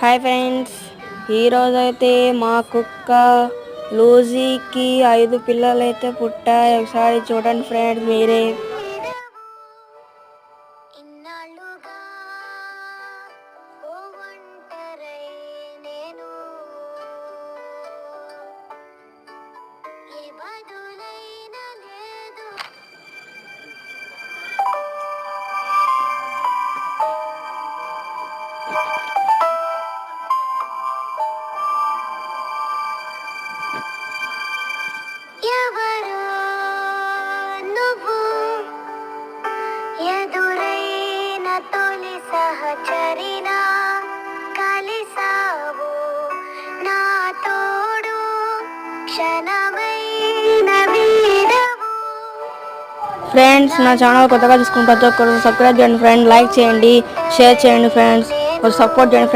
Hi friends ఈరోజైతే మా కుక్క లూజీకి ఐదు పిల్లలైతే పుట్టాయి. ఒకసారి చూడండి ఫ్రెండ్స్ మీరే. నేను. ఎవరు నువ్వు ఎదురైన తొలి సహచరిలా కలిసావు నా తోడు క్షణమైన ఫ్రెండ్స్ నా ఛానల్ కొత్తగా చూసుకుని ప్రతి ఒక్కరు సబ్స్క్రైబ్ చేయండి ఫ్రెండ్ లైక్ చేయండి షేర్ చేయండి ఫ్రెండ్స్ సపోర్ట్ చేయండి